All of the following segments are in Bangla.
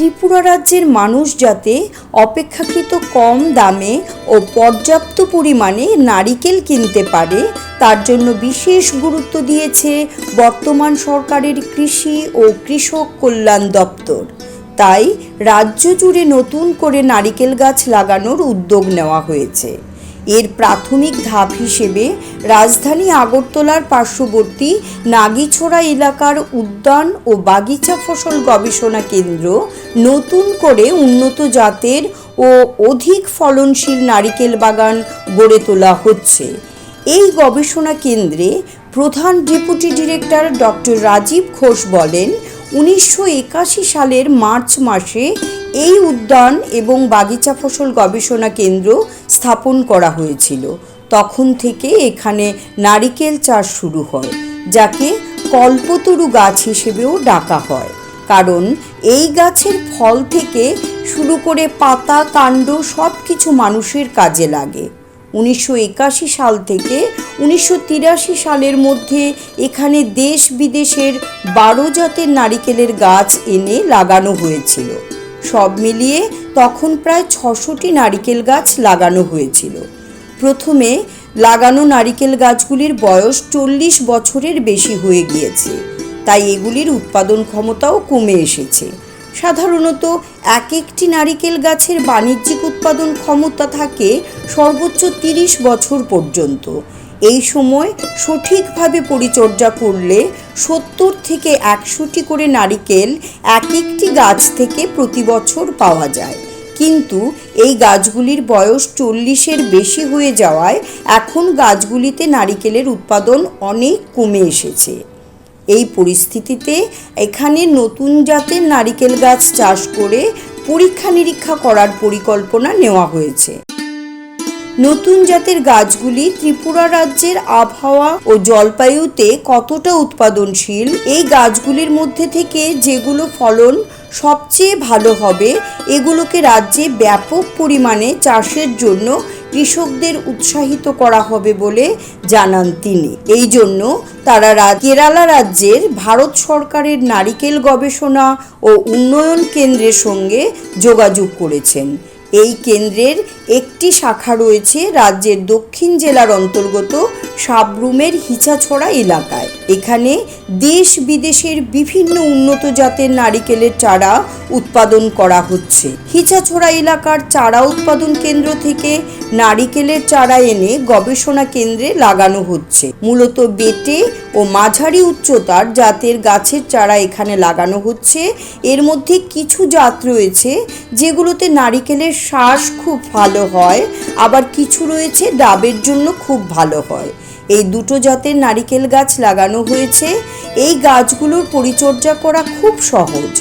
ত্রিপুরা রাজ্যের মানুষ যাতে অপেক্ষাকৃত কম দামে ও পর্যাপ্ত পরিমাণে নারিকেল কিনতে পারে, তার জন্য বিশেষ গুরুত্ব দিয়েছে বর্তমান সরকারের কৃষি ও কৃষক কল্যাণ দপ্তর। তাই রাজ্য জুড়ে নতুন করে নারিকেল গাছ লাগানোর উদ্যোগ নেওয়া হয়েছে। এর প্রাথমিক ধাপ হিসেবে রাজধানী আগরতলার পার্শ্ববর্তী নাগিছড়া এলাকার উদ্যান ও বাগিচা ফসল গবেষণা কেন্দ্র নতুন করে উন্নত জাতের ও অধিক ফলনশীল নারিকেল বাগান গড়ে তোলা হচ্ছে। এই গবেষণা কেন্দ্রে প্রধান deputy director doctor Rajib Ghosh বলেন, উনিশশো একাশি সালের মার্চ মাসে এই উদ্যান এবং বাগিচা ফসল গবেষণা কেন্দ্র স্থাপন করা হয়েছিল। তখন থেকে এখানে নারিকেল চাষ শুরু হয়, যাকে কল্পতরু গাছ হিসেবেও ডাকা হয়। কারণ এই গাছের ফল থেকে শুরু করে পাতা, কাণ্ড সব কিছু মানুষের কাজে লাগে। উনিশশো একাশি সাল থেকে উনিশশো তিরাশি সালের মধ্যে এখানে দেশ বিদেশের বারো জাতের নারিকেলের গাছ এনে লাগানো হয়েছিল। সব মিলিয়ে তখন প্রায় ছশোটি নারিকেল গাছ লাগানো হয়েছিল। প্রথমে লাগানো নারিকেল গাছগুলির বয়স চল্লিশ বছরের বেশি হয়ে গিয়েছে। তাই এগুলির উৎপাদন ক্ষমতাও কমে এসেছে। সাধারণত এক একটি নারিকেল গাছের বাণিজ্যিক উৎপাদন ক্ষমতা থাকে সর্বোচ্চ তিরিশ বছর পর্যন্ত। এই সময় সঠিকভাবে পরিচর্যা করলে সত্তর থেকে একশোটি করে নারিকেল এক একটি গাছ থেকে প্রতি বছর পাওয়া যায়। কিন্তু এই গাছগুলির বয়স চল্লিশের বেশি হয়ে যাওয়ায় এখন গাছগুলিতে নারিকেলের উৎপাদন অনেক কমে এসেছে। এই পরিস্থিতিতে এখানে নতুন জাতের নারিকেল গাছ চাষ করে পরীক্ষা নিরীক্ষা করার পরিকল্পনা নেওয়া হয়েছে। নতুন জাতের গাছগুলি ত্রিপুরা রাজ্যের আবহাওয়া ও জলবায়ুতে কতটা উৎপাদনশীল? এই গাছগুলির মধ্যে থেকে যেগুলো ফলন সবচেয়ে ভালো হবে, এগুলোকে রাজ্যে ব্যাপক পরিমাণে চাষের জন্য কৃষকদের উৎসাহিত করা হবে বলে জানান তিনি। এই জন্য তারা কেরালা রাজ্যের ভারত সরকারের নারিকেল গবেষণা ও উন্নয়ন কেন্দ্রের সঙ্গে যোগাযোগ করেছেন। এই কেন্দ্রের একটি শাখা রয়েছে রাজ্যের দক্ষিণ জেলার অন্তর্গত সাবরুমের হিচাছড়া এলাকায়। এখানে দেশ বিদেশের বিভিন্ন উন্নত জাতের নারিকেলের চারা উৎপাদন করা হচ্ছে। হিচাছড়া এলাকার চারা উৎপাদন কেন্দ্র থেকে নারিকেলের চারা এনে গবেষণা কেন্দ্রে লাগানো হচ্ছে। মূলত বেটে ও মাঝারি উচ্চতার জাতের গাছের চারা এখানে লাগানো হচ্ছে। এর মধ্যে কিছু জাত রয়েছে যেগুলোতে নারিকেলের শ্বাস খুব ভালো হয়, আবার কিছু রয়েছে ডাবের জন্য খুব ভালো হয়। এই দুটো জাতের নারিকেল গাছ লাগানো হয়েছে। এই গাছগুলোর পরিচর্যা করা খুব সহজ।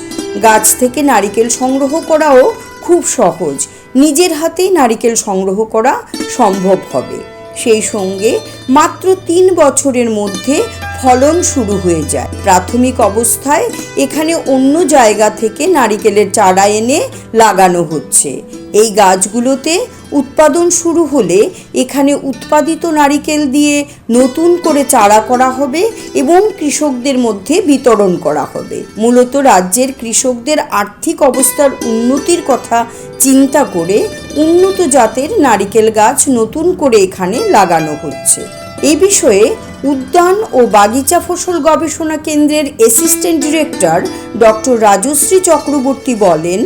গাছ থেকে নারিকেল সংগ্রহ করাও খুব সহজ। নিজের হাতেই নারিকেল সংগ্রহ করা সম্ভব হবে। সেই সঙ্গে মাত্র তিন বছরের মধ্যে ফলন শুরু হয়ে যায়। প্রাথমিক অবস্থায় এখানে অন্য জায়গা থেকে নারিকেলের চারা এনে লাগানো হচ্ছে। এই গাছগুলোতে উৎপাদন শুরু হলে এখানে উৎপাদিত নারিকেল দিয়ে নতুন করে চারা করা হবে এবং কৃষকদের মধ্যে বিতরণ করা হবে। মূলত রাজ্যের কৃষকদের আর্থিক অবস্থার উন্নতির কথা চিন্তা করে উন্নত জাতের নারিকেল গাছ নতুন করে এখানে লাগানো হচ্ছে। এই বিষয়ে উদ্যান ও বাগিচা ফসল গবেষণা কেন্দ্রের assistant director doctor Rajashree Chakraborty বলেন,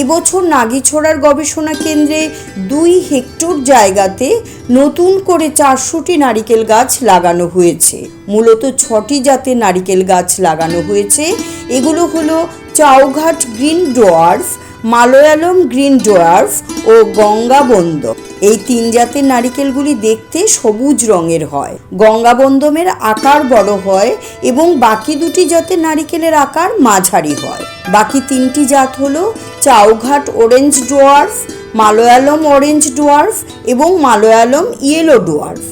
এবছর নাগিছড়ার গবেষণা কেন্দ্রে দুই হেক্টর জায়গাতে নতুন করে চারশোটি নারিকেল গাছ লাগানো হয়েছে। মূলত ছটি জাতের নারিকেল গাছ লাগানো হয়েছে। এগুলো হলো Chowghat green dwarf Malayalam green dwarf ও গঙ্গাবন্দ এই তিন জাতের নারিকেলগুলি দেখতে সবুজ রঙের হয়। গঙ্গাবন্দমের আকার বড় হয় এবং বাকি দুটি জাতের নারিকেলের আকার মাঝারি হয়। বাকি তিনটি জাত হলো Chowghat orange dwarf Malayalam orange dwarf এবং মালয়ালম ইয়েলো ডোয়ার্ফ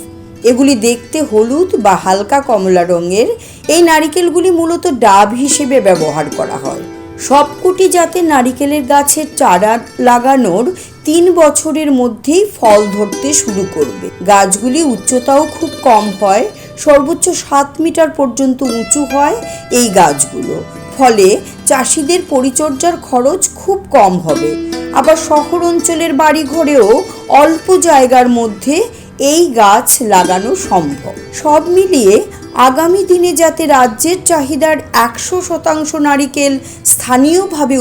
এগুলি দেখতে হলুদ বা হালকা কমলা রঙের। এই নারিকেলগুলি মূলত ডাব হিসেবে ব্যবহার করা হয়। সবকটি জাতের নারিকেলের গাছের চারা লাগানোর তিন বছরের মধ্যেই ফল ধরতে শুরু করবে। গাছগুলি উচ্চতাও খুব কম হয়, সর্বোচ্চ সাত মিটার পর্যন্ত উঁচু হয় এই গাছগুলো। ফলে চাষিদের পরিচর্যার খরচ খুব কম হবে। আবার শহর অঞ্চলের বাড়িঘরেও অল্প জায়গার মধ্যে এই গাছ লাগানো সম্ভব। সব মিলিয়ে আগামী দিনে যাতে রাজ্যের চাহিদার একশো শতাংশ নারিকেল স্থানীয়ভাবে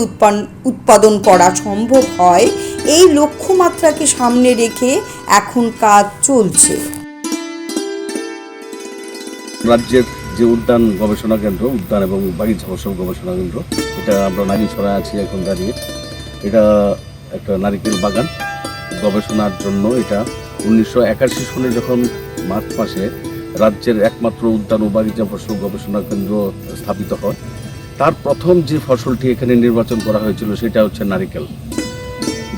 উৎপাদন করা সম্ভব হয়, এই লক্ষ্যমাত্রাকে সামনে রেখে এখন কাজ চলছে। রাজ্যের যে উদ্যান গবেষণা কেন্দ্র, উদ্যান এবং বাগিচা ফসল গবেষণা কেন্দ্র, এটা আমরা নারীছড়া আছি এখন দাঁড়িয়ে। এটা একটা নারিকেল বাগান। গবেষণার জন্য এটা উনিশশো একাশি সালে যখন মার্চ মাসে রাজ্যের একমাত্র উদ্যান ও বাগিচা ফসল গবেষণা কেন্দ্র স্থাপিত হয়। তার প্রথম যে ফসলটি এখানে নির্বাচন করা হয়েছিল সেটা হচ্ছে নারিকেল।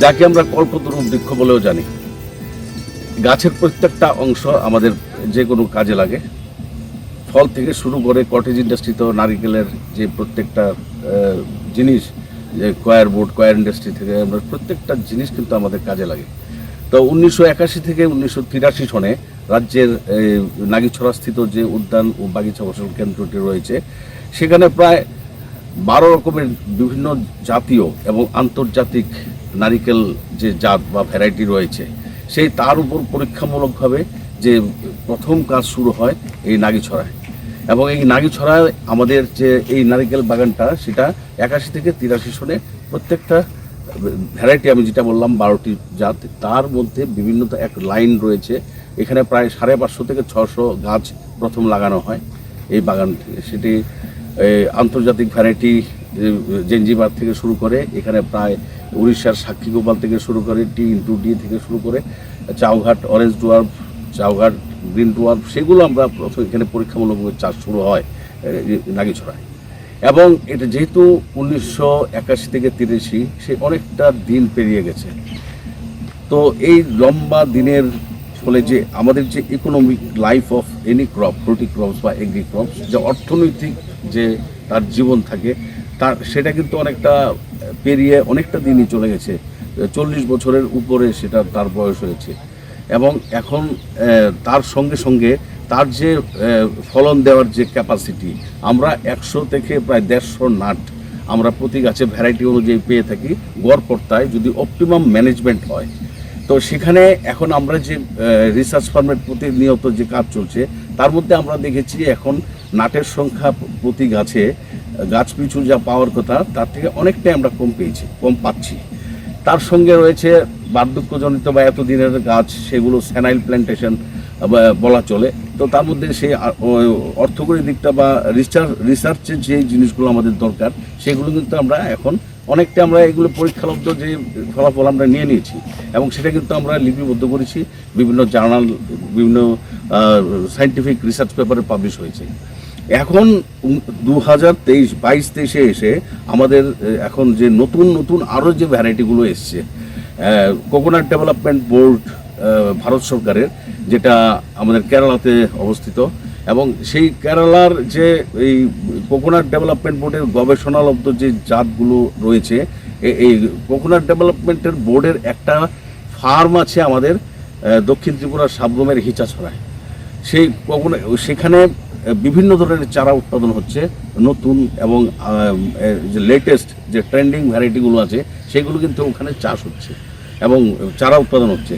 যাকে আমরা কল্পতরু বৃক্ষ বলেও জানি। গাছের প্রত্যেকটা অংশ আমাদের যে কোনো কাজে লাগে। ফল থেকে শুরু করে কটেজ ইন্ডাস্ট্রিতেও নারিকেলের যে প্রত্যেকটা জিনিস, যে কয়ার বোর্ড, কয়ার ইন্ডাস্ট্রি থেকে আমরা প্রত্যেকটা জিনিস কিন্তু আমাদের কাজে লাগে। তো উনিশশো একাশি থেকে উনিশশো তিরাশি সনে রাজ্যের নাগিছড়াস্থিত যে উদ্যান ও বাগিচা ফসল কেন্দ্রটি রয়েছে, সেখানে প্রায় বারো রকমের বিভিন্ন জাতীয় এবং আন্তর্জাতিক নারিকেল যে জাত বা ভ্যারাইটি রয়েছে, সেই তার উপর পরীক্ষামূলকভাবে যে প্রথম কাজ শুরু হয় এই নাগিছড়ায়। এবং এই নাগিছড়ায় আমাদের যে এই নারিকেল বাগানটা, সেটা একাশি থেকে তিরাশি সনে প্রত্যেকটা ভ্যারাইটি আমি যেটা বললাম, বারোটি জাত, তার মধ্যে বিভিন্ন এক লাইন রয়েছে। এখানে প্রায় সাড়ে পাঁচশো থেকে ছশো গাছ প্রথম লাগানো হয় এই বাগান। সেটি আন্তর্জাতিক ভ্যারাইটি জেঞ্জিবার থেকে শুরু করে এখানে প্রায় উড়িষ্যার সাক্ষী গোপাল থেকে শুরু করে টি ইন্টু ডি থেকে শুরু করে Chowghat, orange dwarf, Chowghat, green dwarf, সেগুলো আমরা প্রথম এখানে পরীক্ষামূলকভাবে চাষ শুরু হয় নাগিছড়ায় এবং এটা যেহেতু উনিশশো একাশি থেকে তিরাশি, সে অনেকটা দিন পেরিয়ে গেছে তো এই লম্বা দিনের ফলে যে আমাদের যে economic life of any crop fruity crops বা এগ্রি ক্রপস যে অর্থনৈতিক যে তার জীবন থাকে, তার সেটা কিন্তু অনেকটা পেরিয়ে অনেকটা দিনই চলে গেছে। চল্লিশ বছরের উপরে সেটা তার বয়স হয়েছে। এবং এখন তার সঙ্গে সঙ্গে তার যে ফলন দেওয়ার যে ক্যাপাসিটি আমরা একশো থেকে প্রায় দেড়শো নাট আমরা প্রতি গাছে ভ্যারাইটি অনুযায়ী পেয়ে থাকি। গড় যদি অপটিমাম ম্যানেজমেন্ট হয় তো সেখানে এখন আমরা যে রিসার্চ ফার্মের প্রতিনিয়ত যে কাজ চলছে, তার মধ্যে আমরা দেখেছি এখন নাটের সংখ্যা প্রতি গাছে, গাছ পিছু যা পাওয়ার কথা, তার থেকে অনেকটাই আমরা কম পেয়েছি, কম পাচ্ছি। তার সঙ্গে রয়েছে বার্ধক্যজনিত বা এতদিনের গাছ, সেগুলো স্যানাইল প্ল্যান্টেশন বলা চলে। তো তার মধ্যে সেই অর্থকরী দিকটা বা রিসার্চ রিসার্চের যে জিনিসগুলো আমাদের দরকার, সেগুলো কিন্তু আমরা এখন অনেকটা আমরা এগুলো পরীক্ষালব্ধ যে ফলাফল আমরা নিয়ে নিয়েছি, এবং সেটা কিন্তু আমরা লিপিবদ্ধ করেছি। বিভিন্ন জার্নাল, বিভিন্ন সাইন্টিফিক রিসার্চ পেপারে পাবলিশ হয়েছে। এখন দু হাজার তেইশ, বাইশ তেইশে এসে আমাদের এখন যে নতুন নতুন আরও যে ভ্যারাইটিগুলো এসছে কোকোনাট ডেভেলপমেন্ট বোর্ড ভারত সরকারের, যেটা আমাদের কেরালাতে অবস্থিত এবং সেই কেরালার যে এই কোকোনাট ডেভেলপমেন্ট বোর্ডের গবেষণালব্ধ যে জাতগুলো রয়েছে এই কোকোনাট ডেভেলপমেন্টের বোর্ডের একটা ফার্ম আছে আমাদের দক্ষিণ ত্রিপুরার সাবরুমের হিচাছড়ায় সেই কখনো সেখানে বিভিন্ন ধরনের চারা উৎপাদন হচ্ছে, নতুন এবং যে লেটেস্ট যে ট্রেন্ডিং ভ্যারাইটিগুলো আছে, সেগুলো কিন্তু ওখানে চাষ হচ্ছে এবং চারা উৎপাদন হচ্ছে।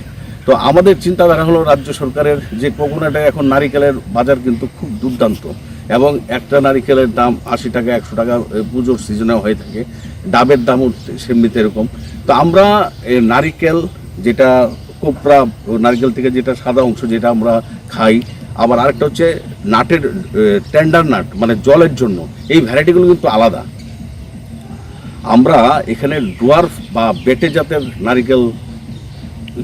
তো আমাদের চিন্তাধারা হলো রাজ্য সরকারের যে কোকোনাটের এখন নারিকেলের বাজার কিন্তু খুব দুর্দান্ত এবং একটা নারিকেলের দাম আশি টাকা, একশো টাকা পুজোর সিজনে হয়ে থাকে। ডাবের দামও সেমনিতে এরকম। তো আমরা নারিকেল যেটা কোপরা, নারকেল থেকে যেটা সাদা অংশ যেটা আমরা খাই, আবার আরেকটা হচ্ছে নাটের টেন্ডার নাট মানে জলের জন্য। এই ভ্যারাইটিগুলো কিন্তু আলাদা। আমরা এখানে ডুয়ার্ফ বা বেটে জাতের নারিকেল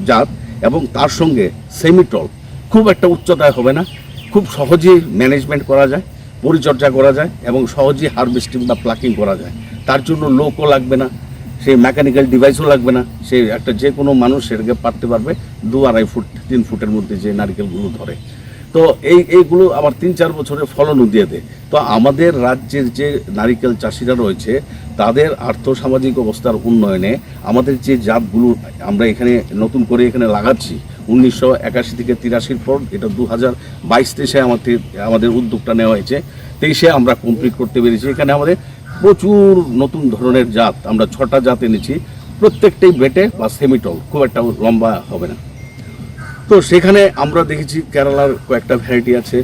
জাত এবং তার সঙ্গে সেমিটল খুব একটা উচ্চতায় হবে না, খুব সহজেই ম্যানেজমেন্ট করা যায়, পরিচর্যা করা যায় এবং সহজেই হারভেস্টিং বা প্লাকিং করা যায়। তার জন্য লোকও লাগবে না, সেই মেকানিক্যাল ডিভাইসও লাগবে না, সে একটা যে কোনো মানুষ সেটাকে পারতে পারবে দু আড়াই ফুট, তিন ফুটের মধ্যে যে নারকেলগুলো ধরে। তো এই, এইগুলো আবার তিন চার বছরের ফলনও দিয়ে দেয়। তো আমাদের রাজ্যের যে নারিকেল চাষিরা রয়েছে তাদের আর্থসামাজিক অবস্থার উন্নয়নে আমাদের যে জাতগুলো আমরা এখানে নতুন করে এখানে লাগাচ্ছি, উনিশশো একাশি থেকে তিরাশির পর, এটা দু হাজার বাইশ তেইশে আমাদের আমাদের উদ্যোগটা নেওয়া হয়েছে। তেইশে আমরা কমপ্লিট করতে পেরেছি। এখানে আমাদের প্রচুর নতুন ধরনের জাত, আমরা ছটা জাত এনেছি। প্রত্যেকটাই বেটে বা সেমিটল, খুব একটা লম্বা হবে না। তো সেখানে আমরা দেখেছি কেরালার কয়েকটা ভ্যারাইটি আছে।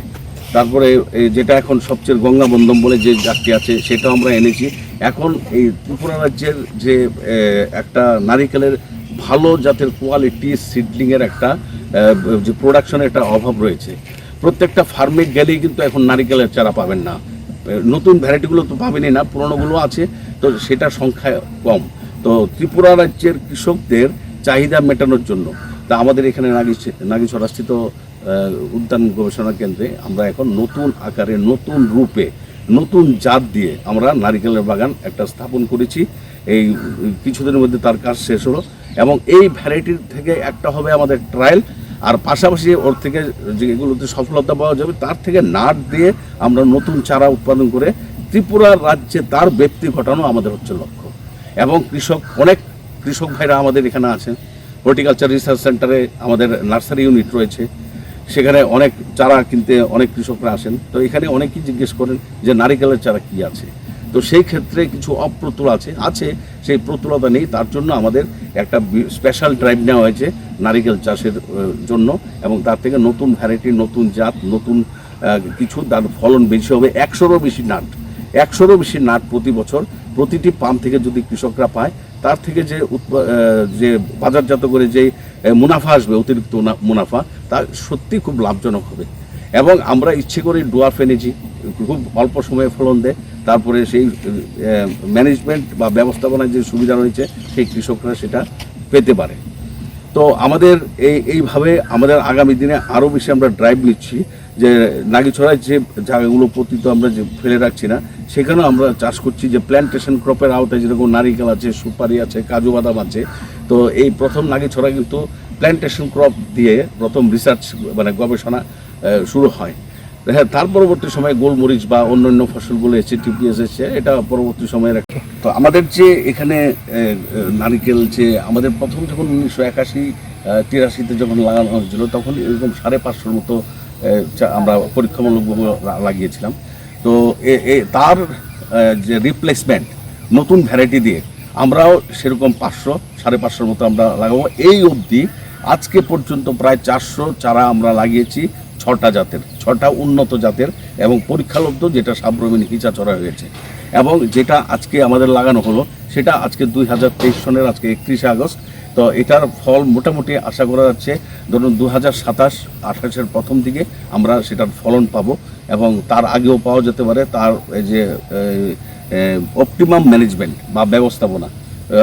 তারপরে যেটা এখন সবচেয়ে গঙ্গাবন্ধম বলে যে জাতটি আছে, সেটাও আমরা এনেছি। এখন এই ত্রিপুরা রাজ্যের যে একটা নারিকেলের ভালো জাতের কোয়ালিটি সিডলিংয়ের একটা যে প্রোডাকশনের একটা অভাব রয়েছে। প্রত্যেকটা ফার্মে গেলেই কিন্তু এখন নারিকেলের চারা পাবেন না। নতুন ভ্যারাইটিগুলো তো পাবেনই না পুরনোগুলো আছে, তো সেটা সংখ্যা কম। তো ত্রিপুরা রাজ্যের কৃষকদের চাহিদা মেটানোর জন্য, তা আমাদের এখানে নাগি নাগিছড়াস্থিত উদ্যান গবেষণা কেন্দ্রে আমরা এখন নতুন আকারে, নতুন রূপে নতুন জাত দিয়ে আমরা নারিকেলের বাগান একটা স্থাপন করেছি। এই কিছুদিনের মধ্যে তার কাজ শেষ হলো এবং এই ভ্যারাইটির থেকে একটা হবে আমাদের ট্রায়াল, আর পাশাপাশি ওর থেকে যেগুলোতে সফলতা পাওয়া যাবে, তার থেকে নাট দিয়ে আমরা নতুন চারা উৎপাদন করে ত্রিপুরা রাজ্যে তার ব্যক্তি ঘটানো আমাদের হচ্ছে লক্ষ্য। এবং কৃষক, অনেক কৃষক ভাইরা আমাদের এখানে আছেন। হর্টিকালচার রিসার্চ সেন্টারে আমাদের নার্সারি ইউনিট রয়েছে। সেখানে অনেক চারা কিনতে অনেক কৃষকরা আসেন। তো এখানে অনেকেই জিজ্ঞেস করেন যে নারিকেলের চারা কি আছে? তো সেই ক্ষেত্রে কিছু অপ্রতুল আছে আছে, সেই প্রতুলতা নেই। তার জন্য আমাদের একটা স্পেশাল ড্রাইভ নেওয়া হয়েছে নারিকেল চাষের জন্য এবং তার থেকে নতুন ভ্যারাইটি নতুন জাত, নতুন কিছু তার ফলন বেশি হবে। একশোরও বেশি নাট, একশোরও বেশি নাট প্রতি বছর প্রতিটি পাম্প থেকে যদি কৃষকরা পায়, তার থেকে যে যে বাজারজাত করে যে মুনাফা আসবে, অতিরিক্ত মুনাফা তা সত্যি খুব লাভজনক হবে। এবং আমরা ইচ্ছে করে ডোয়ার্ফ এনেছি, খুব অল্প সময়ে ফলন দেয়। তারপরে সেই ম্যানেজমেন্ট বা ব্যবস্থাপনার যে সুবিধা রয়েছে, সেই কৃষকরা সেটা পেতে পারে। তো আমাদের এই, এইভাবে আমাদের আগামী দিনে আরও বেশি আমরা ড্রাইভ নিচ্ছি যে নাগিছড়ায় যে জায়গাগুলো পতিত আমরা যে ফেলে রাখছি না, সেখানেও আমরা চাষ করছি যে প্ল্যান্টেশন ক্রপের আওতায় যেরকম নারিকেল আছে, সুপারি আছে, কাজু বাদাম আছে। তো এই প্রথম নাগিছড়া কিন্তু প্ল্যান্টেশন ক্রপ দিয়ে প্রথম রিসার্চ মানে গবেষণা শুরু হয়। হ্যাঁ তার পরবর্তী সময়ে গোলমরিচ বা অন্যান্য ফসলগুলো এসে টিপিএস এসেছে, এটা পরবর্তী সময়ের তো আমাদের যে এখানে নারিকেল যে আমাদের প্রথম যখন উনিশশো একাশি তিরাশিতে যখন লাগানো হয়েছিল, তখন এরকম সাড়ে পাঁচশোর মতো আমরা পরীক্ষামূলকভাবে লাগিয়েছিলাম। তো এ তার যে রিপ্লেসমেন্ট নতুন ভ্যারাইটি দিয়ে আমরাও সেরকম পাঁচশো, সাড়ে পাঁচশোর মতো আমরা লাগাবো। এই অবধি আজকে পর্যন্ত প্রায় চারশো চারা আমরা লাগিয়েছি ছটা জাতের, ছটা উন্নত জাতের এবং পরীক্ষালব্ধ যেটা সাব্রমিন হিচা চড়া হয়েছে। এবং যেটা আজকে আমাদের লাগানো হলো, সেটা আজকে দুই হাজার তেইশ সনের, আজকে একত্রিশে আগস্ট। তো এটার ফল মোটামুটি আশা করা যাচ্ছে, ধরুন দু হাজার সাতাশ, আঠাশের প্রথম দিকে আমরা সেটার ফলন পাবো এবং তার আগেও পাওয়া যেতে পারে, তার যে অপটিমাম ম্যানেজমেন্ট বা ব্যবস্থাপনা।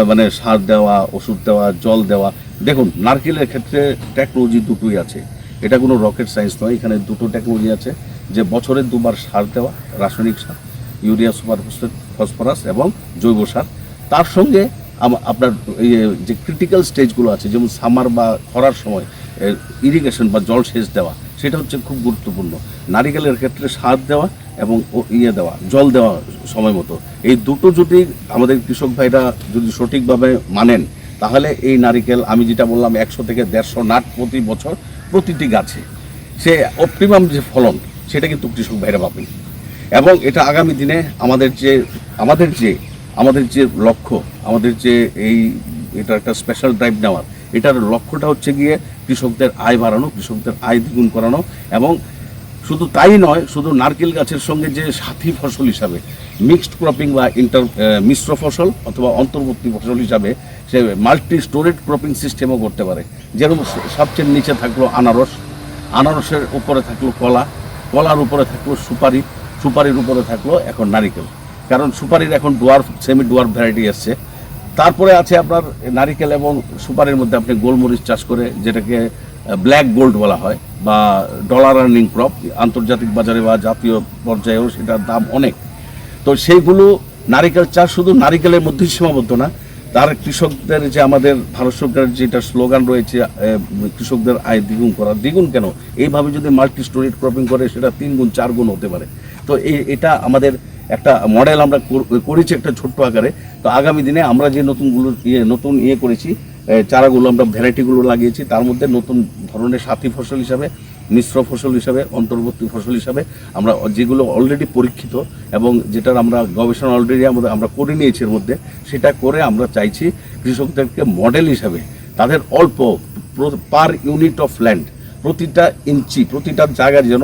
মানে সার দেওয়া, ওষুধ দেওয়া, জল দেওয়া। দেখুন, নারকেলের ক্ষেত্রে টেকনোলজি দুটোই আছে। এটা কোনো রকেট সায়েন্স নয়, এখানে দুটো টেকনোলজি আছে, যে বছরে দুবার সার দেওয়া, রাসায়নিক সার, ইউরিয়া, সুপার ফসফরাস এবং জৈব সার। তার সঙ্গে আপনার যে ক্রিটিক্যাল স্টেজগুলো আছে, যেমন সামার বা খরার সময় ইরিগেশন বা জল সেচ দেওয়া, সেটা হচ্ছে খুব গুরুত্বপূর্ণ। নারিকেলের ক্ষেত্রে সার দেওয়া এবং ইয়ে দেওয়া, জল দেওয়া সময় মতো। এই দুটো যদি আমাদের কৃষক ভাইরা যদি সঠিকভাবে মানেন, তাহলে এই নারিকেল, আমি যেটা বললাম, একশো থেকে দেড়শো নাট প্রতি বছর প্রতিটি গাছে। সে অপটিমাম যে ফলন, সেটা কিন্তু কৃষক ভাইরা পাবেন। এবং এটা আগামী দিনে আমাদের যে আমাদের যে আমাদের যে লক্ষ্য, আমাদের যে এই এটা একটা স্পেশাল ড্রাইভ নেওয়ার, এটার লক্ষ্যটা হচ্ছে গিয়ে কৃষকদের আয় বাড়ানো, কৃষকদের আয় দ্বিগুণ করানো এবং শুধু তাই নয়, শুধু নারকেল গাছের সঙ্গে যে সাথী ফসল হিসাবে মিক্সড ক্রপিং বা ইন্টার মিশ্র ফসল অথবা অন্তর্বর্তী ফসল হিসাবে সে মাল্টি স্টোরেড ক্রপিং সিস্টেমও করতে পারে। যেরকম সবচেয়ে নিচে থাকল আনারস, আনারসের উপরে থাকল কলা, কলার উপরে থাকল সুপারি, সুপারির উপরে থাকল এখন নারিকেল। কারণ সুপারির এখন ডোয়ার্ফ সেমি ডোয়ার্ফ ভ্যারাইটি এসছে। তারপরে আছে আপনার নারিকেল এবং সুপারির মধ্যে আপনি গোলমরিচ চাষ করে, যেটাকে ব্ল্যাক গোল্ড বলা হয়, বা ডলার আর্নিং ক্রপ আন্তর্জাতিক বাজারে বা জাতীয় পর্যায়েও সেটার দাম অনেক। তো সেইগুলো নারিকেল চাষ শুধু নারিকেলের মধ্যেই সীমাবদ্ধ না, তার কৃষকদের যে আমাদের ভারত সরকারের যেটা স্লোগান রয়েছে কৃষকদের আয় দ্বিগুণ করা, দ্বিগুণ কেন? এইভাবে যদি মাল্টি স্টোরেজ ক্রপিং করে, সেটা তিন গুণ, চার গুণ হতে পারে। তো এটা আমাদের একটা মডেল আমরা করেছি একটা ছোট্ট আকারে। তো আগামী দিনে আমরা যে নতুনগুলো ইয়ে নতুন ইয়ে করেছি চারাগুলো আমরা ভ্যারাইটিগুলো লাগিয়েছি। তার মধ্যে নতুন ধরনের সাথী ফসল হিসাবে, মিশ্র ফসল হিসাবে, অন্তর্বর্তী ফসল হিসাবে আমরা যেগুলো অলরেডি পরীক্ষিত এবং যেটার আমরা গবেষণা অলরেডি আমাদের, আমরা করে নিয়েছি এর মধ্যে, সেটা করে আমরা চাইছি কৃষকদেরকে মডেল হিসাবে তাদের অল্প পার ইউনিট অফ ল্যান্ড প্রতিটা ইঞ্চি, প্রতিটা জায়গায় যেন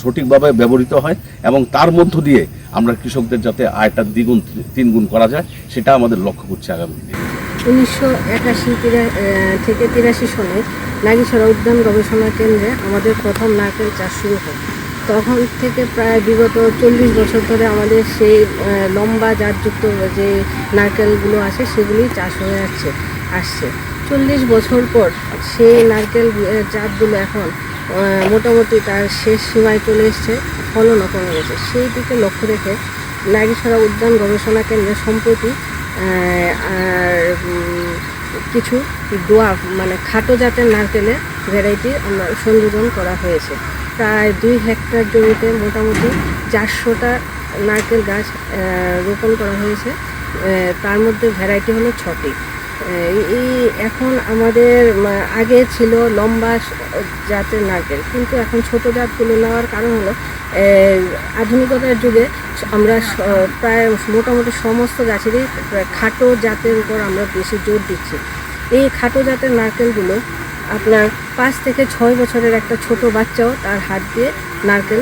সঠিকভাবে ব্যবহৃত হয় এবং তার মধ্য দিয়ে আমরা কৃষকদের যাতে আয়টা দ্বিগুণ, তিনগুণ করা যায়, সেটা আমাদের লক্ষ্য করছি আগামী দিনে। উনিশশো একাশি থেকে তিরাশি সনে নাগিছড়া উদ্যান গবেষণা কেন্দ্রে আমাদের প্রথম নারকেল চাষ শুরু হয়। তখন থেকে প্রায় বিগত চল্লিশ বছর ধরে আমাদের সেই লম্বা জাতযুক্ত যে নারকেলগুলো আছে, সেগুলি চাষ হয়ে আসছে আসছে। চল্লিশ বছর পর সেই নারকেল জাতগুলো এখন মোটামুটি তার শেষ সীমায় চলে এসছে ফলনও কমে গেছে। সেই দিকে লক্ষ্য রেখে নাগিছড়া উদ্যান গবেষণা কেন্দ্রে সম্প্রতি আর কিছু দোয়া মানে খাটো জাতের নারকেলের ভ্যারাইটি আমরা সংযোজন করা হয়েছে। প্রায় দুই হেক্টর জমিতে মোটামুটি চারশোটা নারকেল গাছ রোপণ করা হয়েছে। তার মধ্যে ভ্যারাইটি হলো ছটি। এই এখন আমাদের আগে ছিল লম্বা জাতের নারকেল। কিন্তু এখন ছোট জাতগুলো নেওয়ার কারণ হলো আধুনিকতার যুগে আমরা প্রায় মোটামুটি সমস্ত গাছেরই খাটো জাতের উপর আমরা বেশি জোর দিচ্ছি। এই খাটো জাতের নারকেলগুলো আপনার পাঁচ থেকে ছয় বছরের একটা ছোট বাচ্চাও তার হাত দিয়ে নারকেল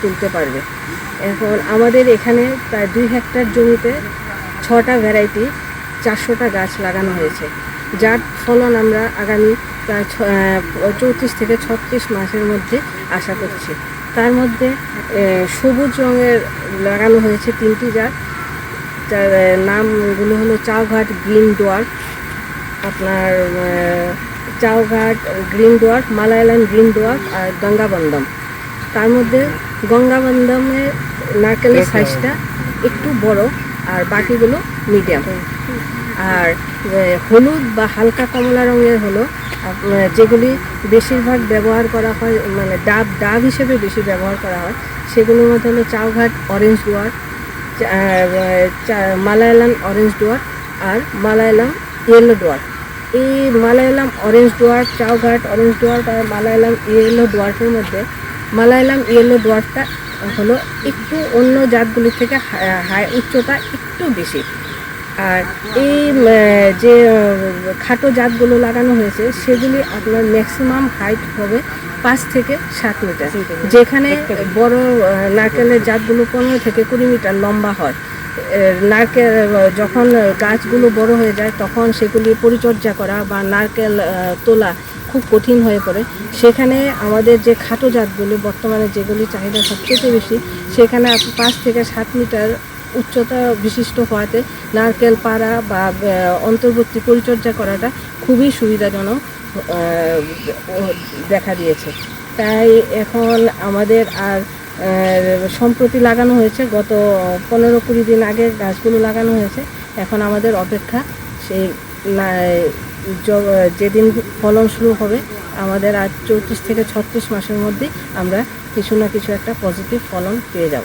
তুলতে পারবে। এখন আমাদের এখানে প্রায় দুই হেক্টর জমিতে ছটা ভ্যারাইটি চারশোটা গাছ লাগানো হয়েছে। যার ফলন আমরা আগামী প্রায় চৌত্রিশ থেকে ছত্রিশ মাসের মধ্যে আশা করছি। তার মধ্যে সবুজ রঙের লাগানো হয়েছে তিনটি জাত যার নামগুলো হলো চাওঘাট গ্রিন ডোয়ার্ফ আপনার Chowghat green dwarf Malayalam green dwarf আর গঙ্গাবন্দম। তার মধ্যে গঙ্গাবন্দমের নারকেলের সাইজটা একটু বড় আর বাকিগুলো মিডিয়াম। আর হলুদ বা হালকা কমলা রঙের হলো। যেগুলি বেশিরভাগ ব্যবহার করা হয় মানে ডাব ডাব হিসেবে বেশি ব্যবহার করা হয়, সেগুলোর মধ্যে হলো Chowghat orange dwarf Malayalam orange dwarf আর মালায়ালাম ইয়েলো ডোয়ার এই Malayalam orange dwarf Chowghat orange dwarf আর মালায়ালাম ইয়েলো ডোয়ার্ফের মধ্যে, মালায়ালাম ইয়েলো ডোয়ার্ফটা হলো একটু অন্য জাতগুলির থেকে হাই উচ্চতা একটু বেশি। আর এই যে খাটো জাতগুলো লাগানো হয়েছে সেগুলি আপনার ম্যাক্সিমাম হাইট হবে পাঁচ থেকে সাত মিটার যেখানে বড় নারকেলের জাতগুলো পনেরো থেকে কুড়ি মিটার লম্বা হয়। নারকেল যখন গাছগুলো বড় হয়ে যায় তখন সেগুলি পরিচর্যা করা বা নারকেল তোলা খুব কঠিন হয়ে পড়ে। সেখানে আমাদের যে খাটো জাতগুলি বর্তমানে যেগুলি চাহিদা সবচেয়ে বেশি সেখানে পাঁচ থেকে সাত মিটার উচ্চতা বিশিষ্ট হওয়াতে নারকেল পাড়া বা অন্তর্বর্তী পরিচর্যা করাটা খুবই সুবিধাজনক দেখা দিয়েছে। তাই এখন আমাদের আর সম্প্রতি লাগানো হয়েছে, গত পনেরো কুড়ি দিন আগে গাছগুলো লাগানো হয়েছে। এখন আমাদের অপেক্ষা সেই যেদিন ফলন শুরু হবে, আমাদের আর চৌত্রিশ থেকে ছত্রিশ মাসের মধ্যে আমরা কিছু না কিছু একটা পজিটিভ ফলন পেয়ে যাব।